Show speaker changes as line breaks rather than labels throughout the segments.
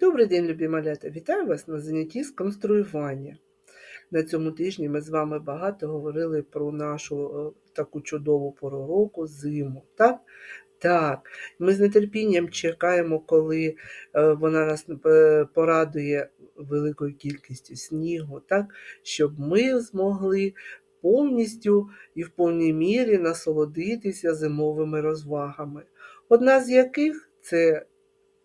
Добрий день, любі малята! Вітаю вас на занятті з конструювання. На цьому тижні ми з вами багато говорили про нашу е, таку чудову пору року зиму. Так? Так, ми з нетерпінням чекаємо, коли е, вона нас е, порадує великою кількістю снігу, так? щоб ми змогли повністю і в повній мірі насолодитися зимовими розвагами. Одна з яких це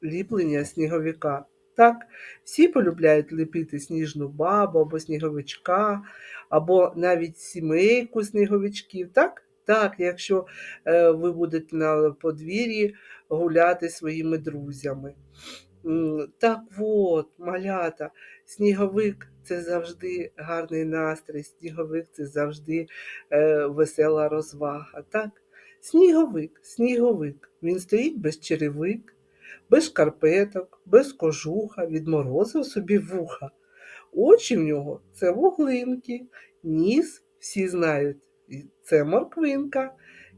ліплення сніговика. Так, всі полюбляють ліпити сніжну бабу або сніговичка, або навіть сімейку сніговичків. Так, так, якщо е, ви будете на подвір'ї гуляти своїми друзями. Так от, малята, сніговик це завжди гарний настрій, сніговик це завжди е, весела розвага. Так? Сніговик, сніговик, він стоїть без черевик, без шкарпеток, без кожуха, відморозив собі вуха. Очі в нього це вуглинки, ніс, всі знають, це морквинка.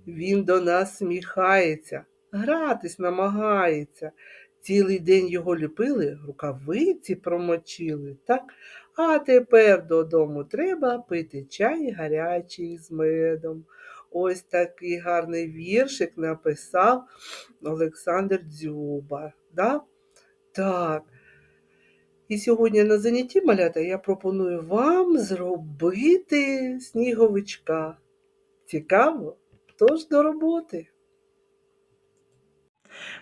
Він до нас сміхається, гратись намагається. Цілий день його ліпили, рукавиці промочили, так? А тепер додому треба пити чай гарячий з медом. Ось такий гарний віршик написав Олександр Дзюба. Да? Так. І сьогодні на занятті малята я пропоную вам зробити сніговичка. Цікаво? Тож до роботи.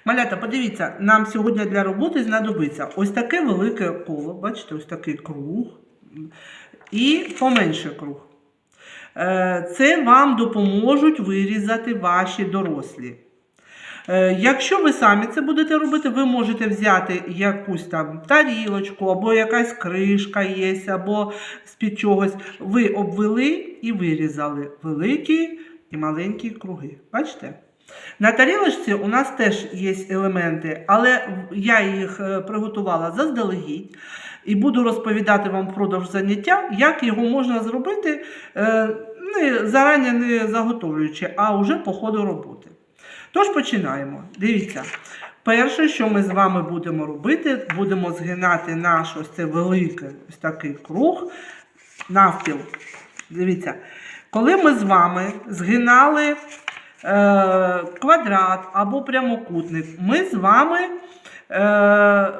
Малята, подивіться, нам сьогодні для роботи знадобиться ось таке велике коло, бачите, ось такий круг і поменше круг. Е, Це вам допоможуть вирізати ваші дорослі. Е, Якщо ви самі це будете робити, ви можете взяти якусь там тарілочку, або якась кришка є, або з-під чогось. Ви обвели і вирізали великі і маленькі круги. Бачите? На тарілочці у нас теж є елементи, але я їх е, приготувала заздалегідь і буду розповідати вам впродовж заняття, як його можна зробити, е, не, зарані не заготовлюючи, а вже по ходу роботи. Тож починаємо. Дивіться. Перше, що ми з вами будемо робити, будемо згинати наш ось цей великий ось такий круг навпіл. Дивіться, коли ми з вами згинали е, квадрат або прямокутник, ми з вами е,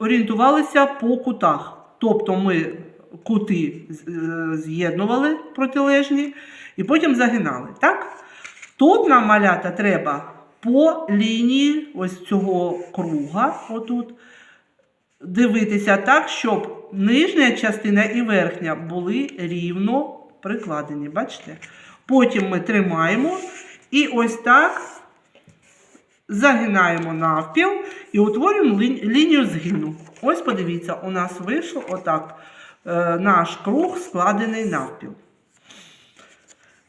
орієнтувалися по кутах. Тобто ми кути е, з'єднували протилежні і потім загинали. Так? Тут нам малята треба по лінії ось цього круга, отут, дивитися так, щоб нижня частина і верхня були рівно прикладені. Бачите? Потім ми тримаємо і ось так загинаємо навпіл і утворюємо лі- лінію згину. Ось подивіться, у нас вийшло отак е, наш круг складений навпіл.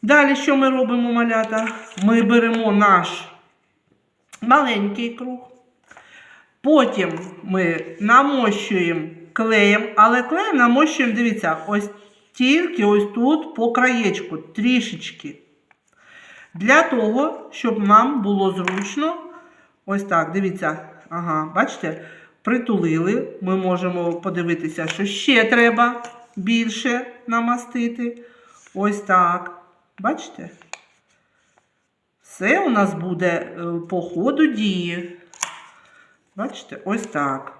Далі, що ми робимо, малята? Ми беремо наш маленький круг. Потім ми намощуємо клеєм, але клеєм намощуємо, дивіться, ось тільки ось тут по краєчку, трішечки. Для того, щоб нам було зручно, ось так, дивіться, ага, бачите, притулили. Ми можемо подивитися, що ще треба більше намастити. Ось так. Бачите? Все у нас буде е, по ходу дії. Бачите, ось так.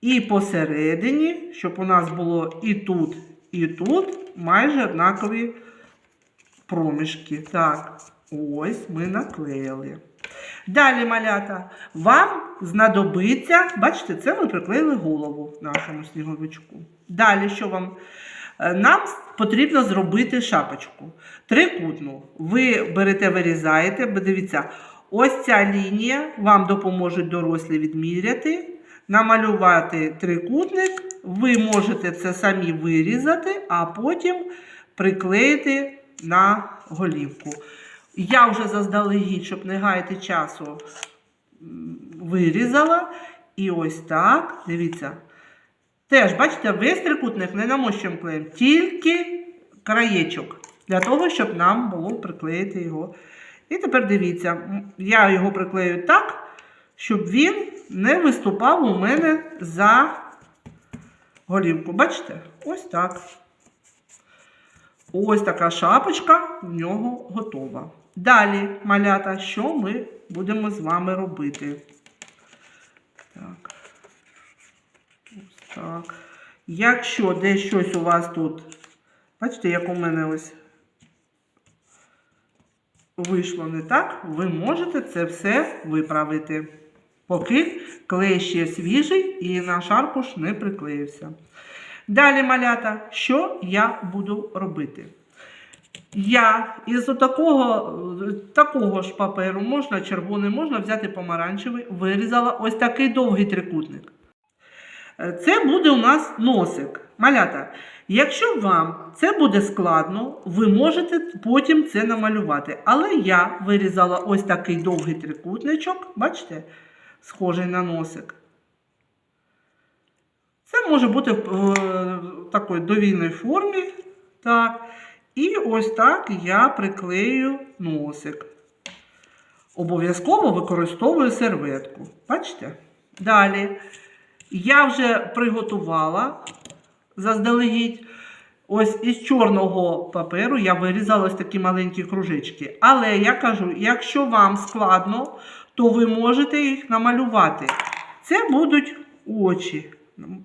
І посередині, щоб у нас було і тут, і тут майже однакові проміжки. Так, ось ми наклеїли. Далі, малята, вам знадобиться, бачите, це ми приклеїли голову нашому сніговичку. Далі, що вам? Е, Нам потрібно зробити шапочку. Трикутну. Ви берете, вирізаєте, дивіться, ось ця лінія вам допоможуть дорослі відміряти, намалювати трикутник. Ви можете це самі вирізати, а потім приклеїти на голівку. Я вже заздалегідь, щоб не гаяти часу, вирізала. І ось так, дивіться. Теж, бачите, весь трикутник не намощуємо клеєм, тільки краєчок, для того, щоб нам було приклеїти його. І тепер дивіться, я його приклею так, щоб він не виступав у мене за голівку. Бачите? Ось так. Ось така шапочка в нього готова. Далі, малята, що ми будемо з вами робити? Так. Ось так. Якщо десь щось у вас тут, бачите, як у мене ось вийшло не так, ви можете це все виправити. Поки клей ще свіжий і наш аркуш не приклеївся. Далі, малята, що я буду робити? Я із такого, такого ж паперу, можна червоний, можна взяти помаранчевий, вирізала ось такий довгий трикутник. Це буде у нас носик. Малята, якщо вам це буде складно, ви можете потім це намалювати. Але я вирізала ось такий довгий трикутничок, бачите, схожий на носик. Це може бути в такої довільній формі. Так. І ось так я приклею носик. Обов'язково використовую серветку. Бачите? Далі. Я вже приготувала заздалегідь. Ось із чорного паперу я вирізала ось такі маленькі кружечки. Але я кажу, якщо вам складно, то ви можете їх намалювати. Це будуть очі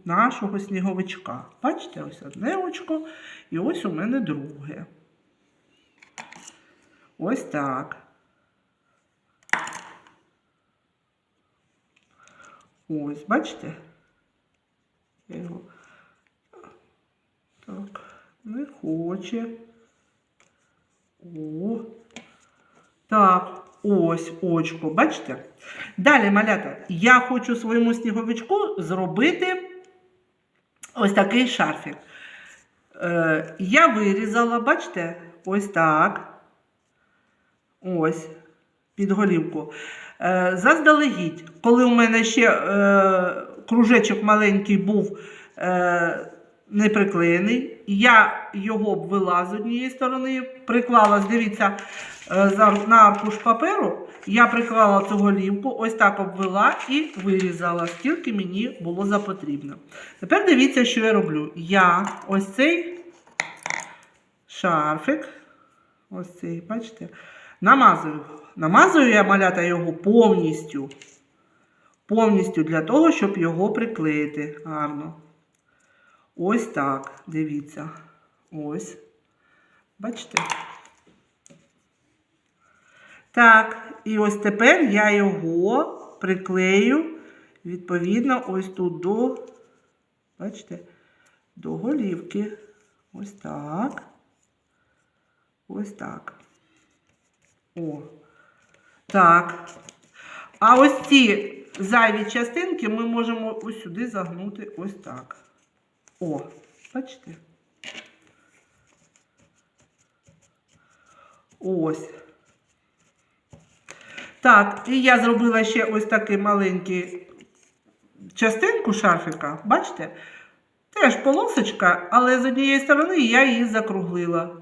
нашого сніговичка. Бачите, ось одне очко, і ось у мене друге. Ось так. Ось, бачите? Його так, не хоче. О. Так, ось очко, бачите? Далі, малята, я хочу своєму сніговичку зробити ось такий шарфік. Е, я вирізала, бачите, ось так. Ось, під голівку. Е, заздалегідь, коли у мене ще е, кружечок маленький був е, не приклеєний, я його обвела з однієї сторони, приклала, дивіться, е, на аркуш паперу, я приклала цю голівку, ось так обвела і вирізала, скільки мені було за потрібно. Тепер дивіться, що я роблю. Я ось цей шарфик, ось цей, бачите, намазую. Намазую я малята його повністю. Повністю для того, щоб його приклеїти гарно. Ось так, дивіться. Ось. Бачите? Так, і ось тепер я його приклею, відповідно, ось тут до, бачите, до голівки. Ось так. Ось так. О. Так. А ось ці зайві частинки ми можемо ось сюди загнути ось так. О, бачите? Ось. Так, і я зробила ще ось такий маленький частинку шарфика, бачите? Теж полосочка, але з однієї сторони я її закруглила.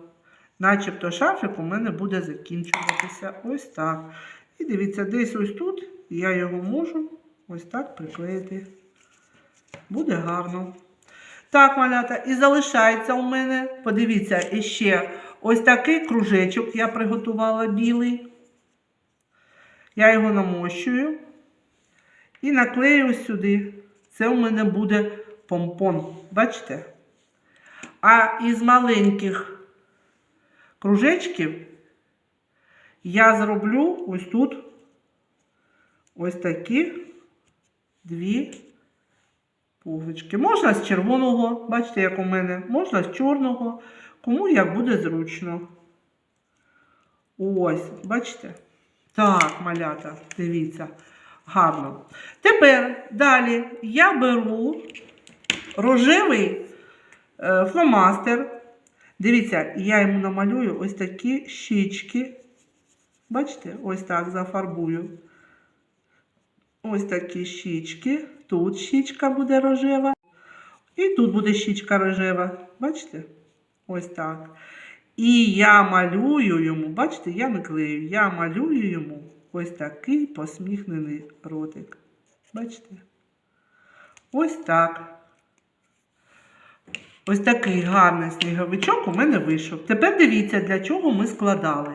Начебто шарфик у мене буде закінчуватися ось так. І дивіться, десь ось тут я його можу ось так приклеїти. Буде гарно. Так, малята, і залишається у мене, подивіться, іще ось такий кружечок я приготувала білий. Я його намощую і наклею сюди. Це у мене буде помпон. Бачите? А із маленьких кружечків я зроблю ось тут ось такі дві пуговички. Можна з червоного, бачите, як у мене, можна з чорного, кому як буде зручно. Ось, бачите? Так, малята, дивіться, гарно. Тепер далі я беру рожевий е, фломастер. Дивіться, я йому намалюю ось такі щічки. Бачите, ось так зафарбую. Ось такі щічки. Тут щічка буде рожева. І тут буде щічка рожева. Бачите? Ось так. І я малюю йому, бачите, я не клею, я малюю йому ось такий посміхнений ротик. Бачите? Ось так. Ось такий гарний сніговичок у мене вийшов. Тепер дивіться, для чого ми складали.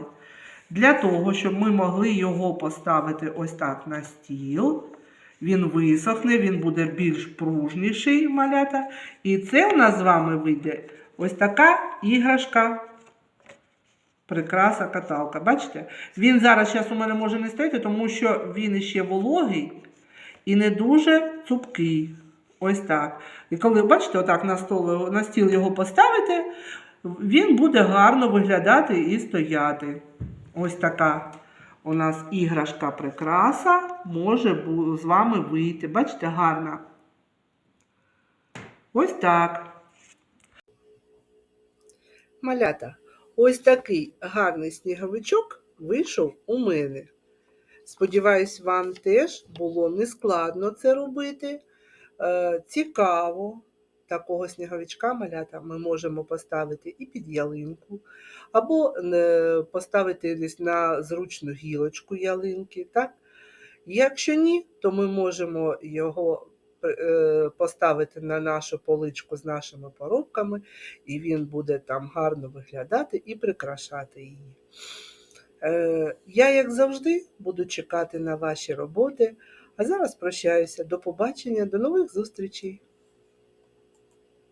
Для того, щоб ми могли його поставити ось так на стіл. Він висохне, він буде більш пружніший малята. І це у нас з вами вийде ось така іграшка. Прикраса каталка. Бачите? Він зараз у мене може не стояти, тому що він іще вологий і не дуже цупкий. Ось так. І коли, бачите, отак на, стол, на стіл його поставите, він буде гарно виглядати і стояти. Ось така у нас іграшка прикраса може з вами вийти. Бачите, гарна. Ось так. Малята, ось такий гарний сніговичок вийшов у мене. Сподіваюсь, вам теж було нескладно це робити. Е, цікаво. Такого сніговичка малята ми можемо поставити і під ялинку, або е, поставити десь на зручну гілочку ялинки. Так? Якщо ні, то ми можемо його е, поставити на нашу поличку з нашими поробками, і він буде там гарно виглядати і прикрашати її. Е, Я, як завжди, буду чекати на ваші роботи. А зараз прощаюся. До побачення, до нових зустрічей!